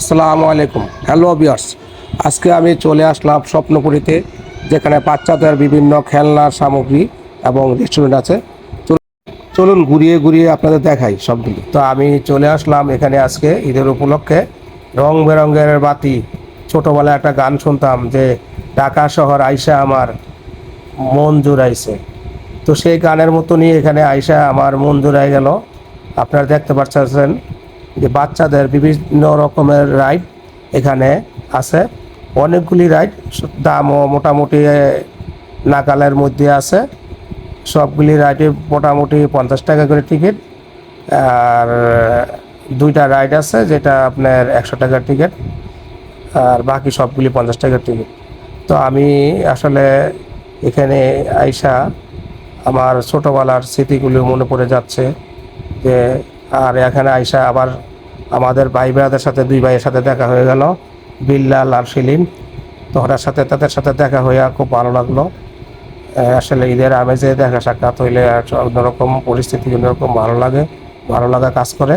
আসসালামু আলাইকুম। হ্যালো বিয়ার্স আজকে আমি চলে আসলাম স্বপ্নপুরীতে, যেখানে বাচ্চাদের বিভিন্ন খেলনার সামগ্রী এবং রেস্টুরেন্ট আছে। চলুন- ঘুরিয়ে ঘুরিয়ে আপনাদের দেখাই সবগুলি। তো আমি চলে আসলাম এখানে আজকে ঈদের উপলক্ষে। রং বেরঙের বাতি। ছোটোবেলায় একটা গান শুনতাম যে, ঢাকা শহর আইসা আমার মন জুড়াইছে। তো সেই গানের মতনই এখানে আইসা আমার মন জুড়াই গেল। আপনারা দেখতে পাচ্ছেন যে বাচ্চাদের বিভিন্ন রকমের রাইড এখানে আছে। অনেকগুলি রাইড দামও মোটামুটি নাগালের মধ্যে আছে। সবগুলি রাইডে মোটামুটি পঞ্চাশ টাকা করে টিকিট আর, দুইটা রাইড আছে যেটা আপনার একশো টাকার টিকিট আর বাকি সবগুলি পঞ্চাশ টাকার টিকিট তো আমি আসলে এখানে আইসা আমার ছোটোবেলার স্মৃতিগুলো মনে পড়ে যাচ্ছে যে আর এখানে আইসা আবার আমাদের ভাই ভাইদের সাথে, দুই ভাইয়ের সাথে দেখা হয়ে গেল। বিল্লাল আর সেলিম তো ওনার সাথে, তাদের সাথে দেখা হয়ে খুব ভালো লাগল। আসলে ঈদের আমেজে দেখা সাক্ষাৎ হইলে অন্যরকম পরিস্থিতি, অন্যরকম ভালো লাগে, ভালো লাগা কাজ করে।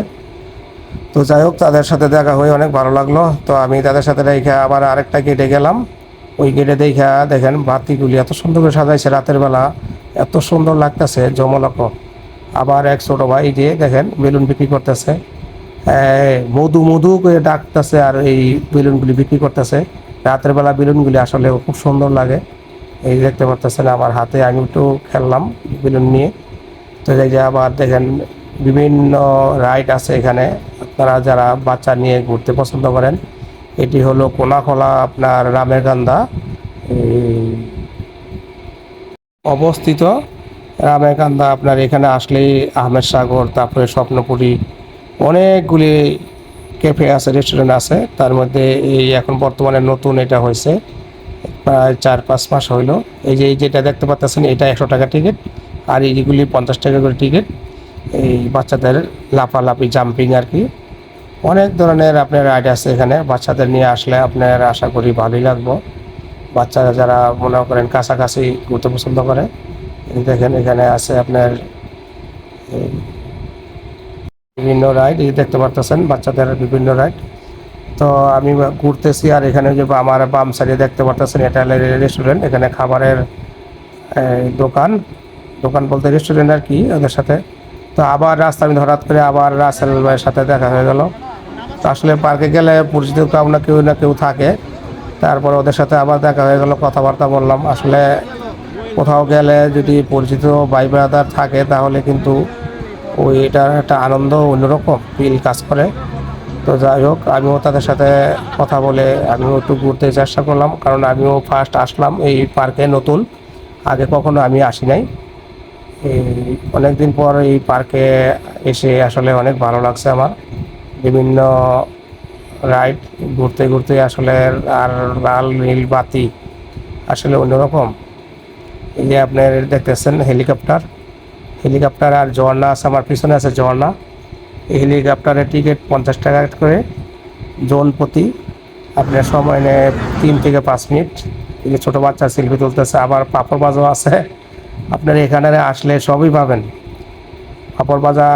তো যাই হোক, তাদের সাথে দেখা হয়ে অনেক ভালো লাগল। তো আমি তাদের সাথে রেখে আবার আরেকটা গেটে গেলাম। ওই গেটে দেখা, দেখেন বাতিগুলি এত সুন্দর করে সাজাইছে রাতের বেলা। এত সুন্দর লাগতেছে জমলক আবার এক ছোট ভাই যে দেখেন, বেলুন বিক্রি করতেছে। মধু মধু করে ডাকতেছে আর এই বেলুনগুলি বিক্রি করতেছে। রাতের বেলা বেলুনগুলি আসলে খুব সুন্দর লাগে। এই দেখতে পারতেছেন, আমার হাতে আমি একটু খেললাম বেলুন নিয়ে। তো যে আবার দেখেন, বিভিন্ন রাইড আছে এখানে। আপনারা যারা বাচ্চা নিয়ে ঘুরতে পছন্দ করেন, এটি হলো কোনাখোলা আপনার রামেরকান্দা এই, অবস্থিত রামেরকান্দা আপনার এখানে আসলেই আহমেদ সাগর, তারপরে স্বপ্নপুরী, অনেকগুলি ক্যাফে আছে রেস্টুরেন্ট আছে। তার মধ্যে এই এখন বর্তমানে নতুন এটা হয়েছে, প্রায় চার পাঁচ মাস হইল। এই যে যেটা দেখতে পাচ্ছেন এটা একশো টাকা টিকিট আর এইগুলি পঞ্চাশ টাকা করে টিকিট এই বাচ্চাদের লাফালাফি জাম্পিং আর কি। অনেক ধরনের আপনার রাইড আছে এখানে, বাচ্চাদের নিয়ে আসলে আপনার আশা করি ভালোই লাগবো। বাচ্চারা যারা মনে করেন কাছাকাছি ঘুরতে পছন্দ করে দেখেন, এখানে আছে আপনার বিভিন্ন রাইড এই দেখতে পারতেছেন, বাচ্চাদের বিভিন্ন রাইড তো আমি ঘুরতেছি আর এখানে যে আমার বাম সাইডে দেখতে পারতেছেন, এটা রেস্টুরেন্ট এখানে খাবারের দোকান। দোকান বলতে রেস্টুরেন্ট আর কি, ওদের সাথে। তো আবার রাস্তা, আমি হঠাৎ করে আবার রাসেল ভাইয়ের সাথে দেখা হয়ে গেল। তো আসলে পার্কে গেলে পরিচিত কেউ না কেউ না কেউ থাকে। তারপর ওদের সাথে আবার দেখা হয়ে গেল, কথাবার্তা বললাম। আসলে কোথাও গেলে যদি পরিচিত ভাই ব্রাদার থাকে, তাহলে কিন্তু ওই এটার একটা আনন্দ অন্যরকম ফিল কাজ করে। তো যাই হোক, আমিও তাদের সাথে কথা বলে আমিও একটু ঘুরতে চেষ্টা করলাম, কারণ আমিও ফার্স্ট আসলাম এই পার্কে নতুন। আগে কখনো আমি আসি নাই। এই অনেকদিন পর এই পার্কে এসে আসলে অনেক ভালো লাগছে আমার। বিভিন্ন রাইড ঘুরতে ঘুরতে আসলে আর লাল নীল, বাতি আসলে অন্যরকম। এই যে আপনার দেখতেছেন হেলিকপ্টার। হেলিকপ্টার আর ঝর্ণা আছে, আমার পিছনে আছে ঝর্ণা। এই হেলিকপ্টারের টিকিট পঞ্চাশ টাকা করে জোন প্রতি। আপনার সময় নেয় তিন থেকে পাঁচ মিনিট। এই যে ছোটো বাচ্চা সেলফি তুলতেছে, আবার পাপড় বাজও আছে। আপনার এখানে আসলে সবই পাবেন। পাপড় ভাজা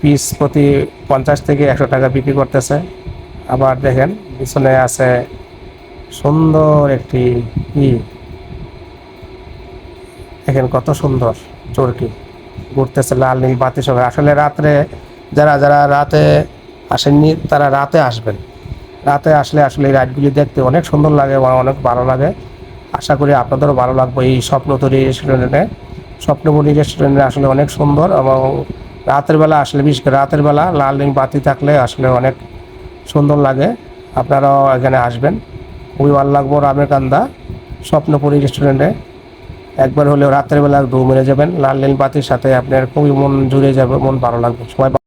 পিস প্রতি পঞ্চাশ থেকে একশো টাকা বিক্রি করতেছে। আবার দেখেন, পিছনে আছে সুন্দর একটি ই দেখেন কত সুন্দর চরকি। ঘুরতেছে লাল, নীল, বাতি সবাই। আসলে রাত্রে যারা যারা রাতে আসেননি, তারা রাতে আসবেন। রাতে আসলে আসলে এই রাইডগুলি দেখতে অনেক সুন্দর লাগে এবং অনেক ভালো লাগে। আশা করি আপনাদেরও ভালো লাগবে এই স্বপ্নতরী রেস্টুরেন্টে। স্বপ্নবনী রেস্টুরেন্টে আসলে অনেক সুন্দর এবং রাতের বেলা আসলে, বিশেষ করে রাতের বেলা লাল, নীল, বাতি থাকলে আসলে অনেক সুন্দর লাগে। আপনারাও এখানে আসবেন। খুবই ভালো লাগবো রামের কান্দা স্বপ্নপুরী রেস্টুরেন্টে। একবার হলেও রাত্রেবেলা ঘুম মেরে যাবেন, লাল নীল বাতির সাথে আপনার খুবই মন জুড়ে যাবে, মন ভালো লাগবে। সবাই